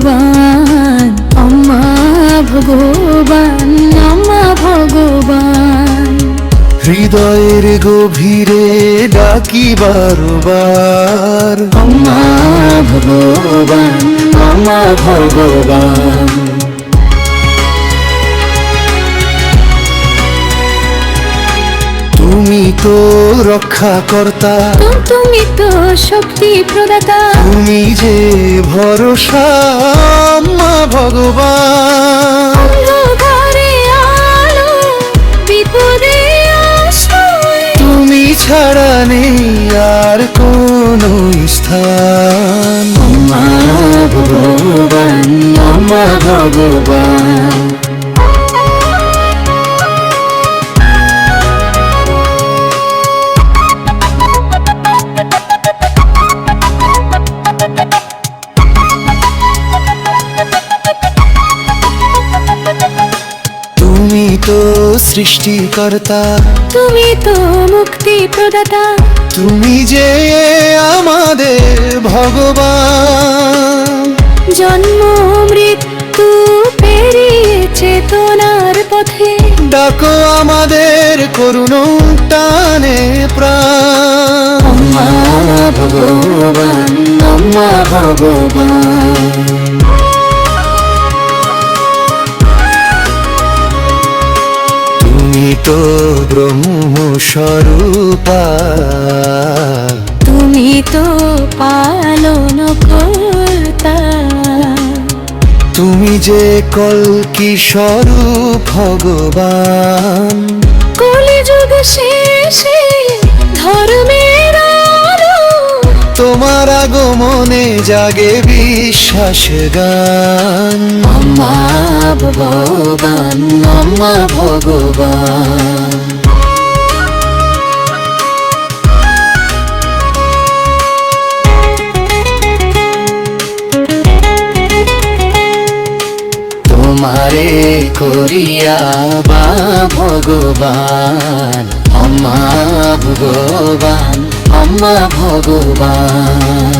ভগবান অম্মা ভগবান অম্মা ভগবান। হৃদয়ের গভীরে ডাকি বারবার। অম্মা ভগবান অম্মা ভগবান। তুমি তো রক্ষা কর্তা। তুমি তো শক্তি প্রদাতা। তুমি যে ভরসা মা ভগবান। তুমি ছাড়া নেই আর কোন স্থান। আমা ভগবান আমা ভগবান। সৃষ্টিকর্তা। তুমি তো মুক্তি প্রদাতা। তুমি যে আমাদের ভগবান। জন্ম মৃত্যু পেরিয়ে চেতনার পথে। ডাকো আমাদের করুণ টানে প্রাণ। ভগবান ভগবান। তো ব্রহ্ম স্বরূপা তুমি তো পালন কর্তা। তুমি যে কলকি স্বরূপ ভগবান? কলিযুগ শেষে ধর্মের তোমার আগমনে জাগে বিশ্বাস গান। আমা ভগবান আমা ভগবান। তোমারে করিয়া বা ভগবান আমা ভগবান আমা ভগবান।